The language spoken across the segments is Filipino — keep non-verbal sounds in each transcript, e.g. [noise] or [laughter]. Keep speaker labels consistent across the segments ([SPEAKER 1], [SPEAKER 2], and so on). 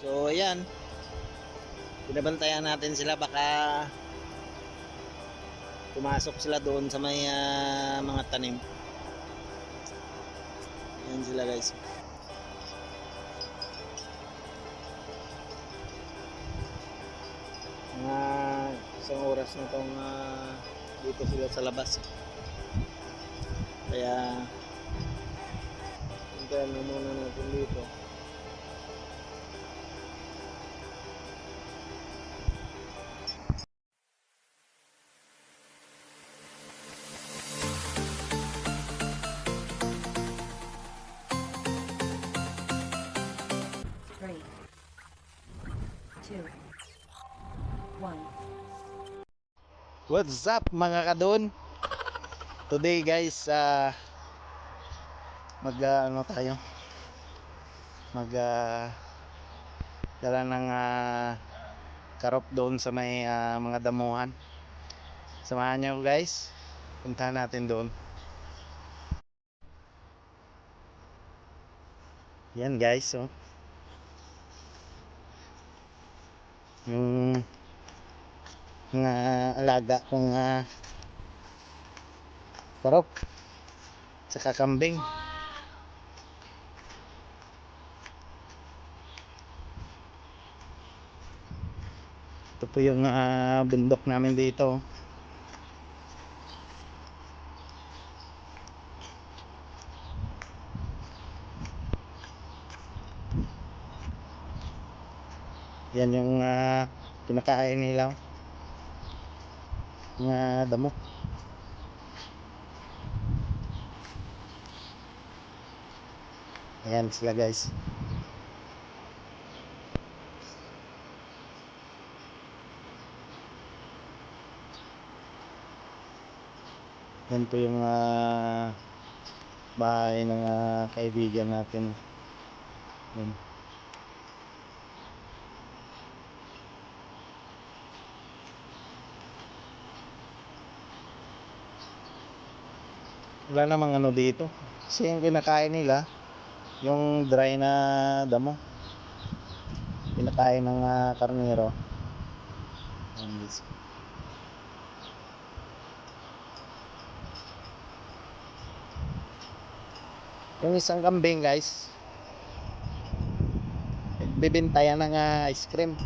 [SPEAKER 1] So, ayan. Pinabantayan natin sila baka pumasok sila doon sa may ah, mga tanim. Ayan sila guys. Mga isang oras na itong ah, dito sila sa labas. Kaya hintayin na muna natin dito. What's up mga kadon? Today guys, ah mag ah, ano tayo? Mag ah, dala ng ah, karop doon sa may ah, mga damuhan. Samahan niyo guys. Puntahan natin doon. Yan guys, oh. Yung mga alaga kong uh, karop tsaka kambing. Ito po yung ah, bundok namin dito. Yan yung ah, kinakain nila mga damo. Ayan sila guys. Yan po yung ah, bahay ng ah, kaibigan natin. Yan wala namang ano dito. Kasi yung kinakain nila yung dry na damo. Kinakain ng ah, karnero. Yung isang kambing guys. Bibintayan ng ah, ice cream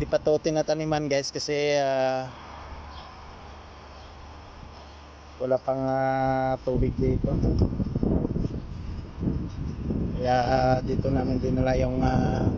[SPEAKER 1] hindi pa to tinataniman guys kasi ah, wala pang ah, tubig dito. Kaya ah, dito namin dinala yung ah,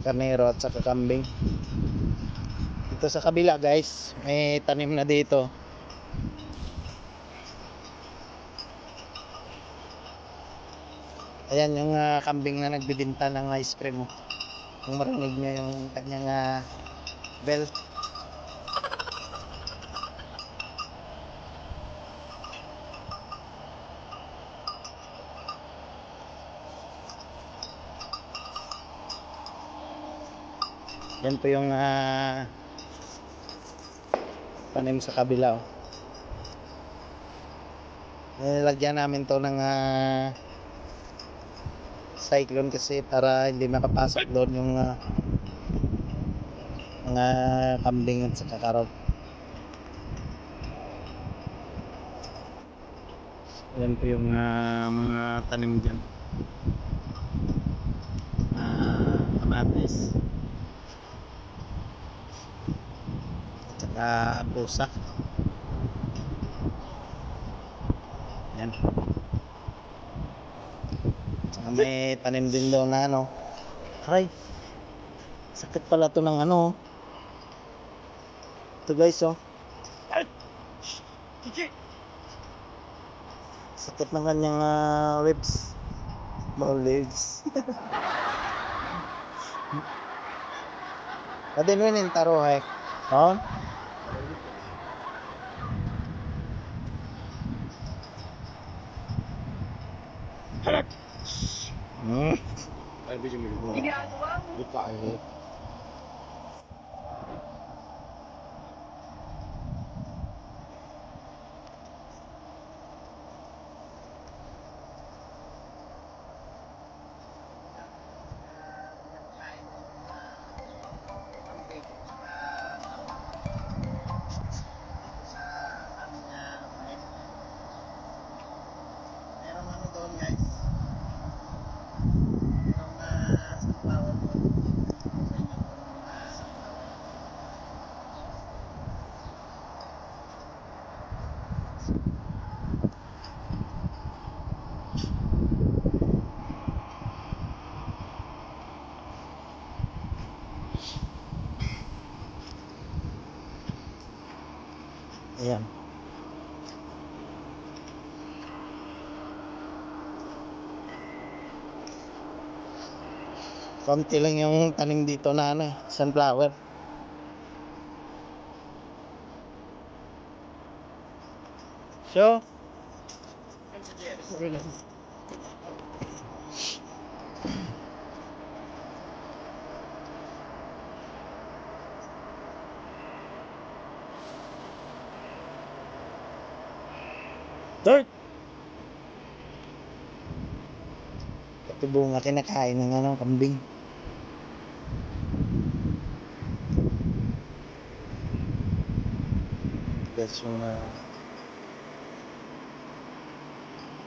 [SPEAKER 1] karnero at saka kambing. Dito sa kabila guys may tanim na dito ayan yung ah, kambing na nagbibinta ng ice cream oh. kung marinig nyo yung kanyang ah, bell yan po yung ah, tanim sa kabila oh. nilagyan namin to ng ah, cyclone kasi para hindi makapasok doon yung ah, mga kambing at saka karot yan po yung ah, mga tanim dyan. Ah, kamatis. At saka pusa yan may tanim din daw na ano. Aray. Sakit pala to ng ano. Ito guys oh. Sakit ng kanyang ah, ribs. Mga legs. [laughs] Kadin mo yung taro eh. Oh? Hmm.
[SPEAKER 2] Ay, video mo. Lupa ay.
[SPEAKER 1] Ayan. Konti lang yung tanim dito na ano, sunflower. So, Dirt! Pati bunga kinakain ng ano, kambing. Guys, yung uh,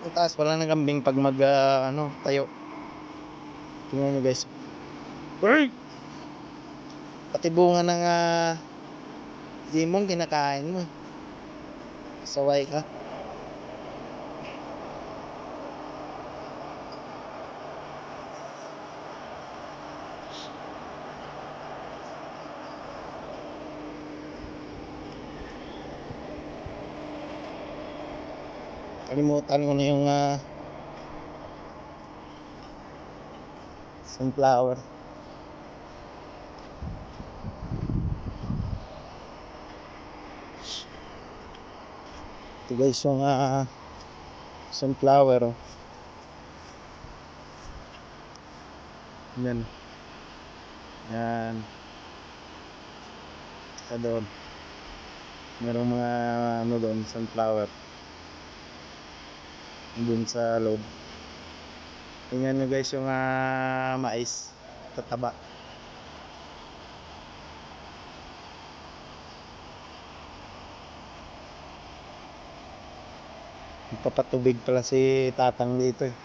[SPEAKER 1] ang taas pala ng kambing pag mag ah, ano, tayo. Tingnan nyo guys. Uy! Pati bunga ng uh, limong kinakain mo. Saway ka. Kalimutan ko na yung ah, sunflower. Ito guys yung ah, sunflower. Oh. Yan. Yan. Sa doon. Merong mga ano doon, sunflower dun sa loob. Tingnan nyo guys yung ah, mais tataba. Papatubig pala si tatang dito eh.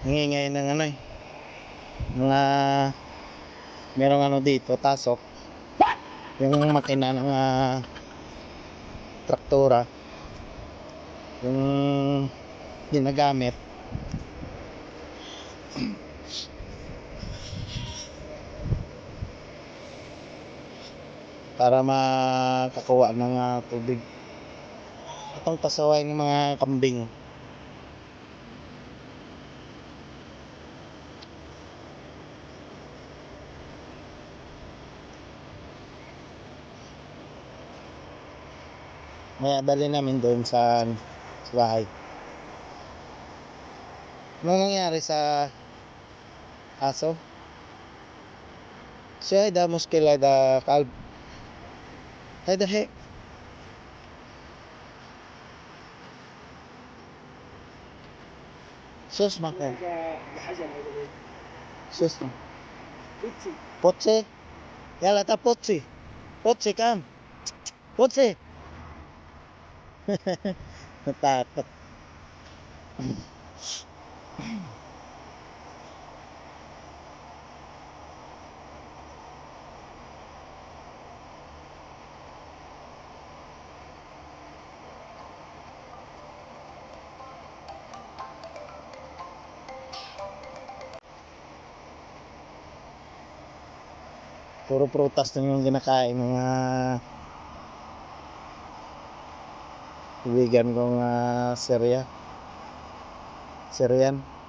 [SPEAKER 1] Nangingay ng ano eh mga merong ano dito tasok. Yung makina ng uh, traktora. Yung ginagamit. Para makakuha ng ah, tubig. Itong pasaway ng mga kambing May dali namin doon sa, sa bahay. Anong nangyari sa aso? Siya da muskila da kalb. Hey the heck? Sus maka. Sus ma. Potse. Yala ta potse. Potse kam. Potse. [laughs] Natakot. Puro prutas lang yung kinakain mga kaibigan kong uh, Syria. Syrian.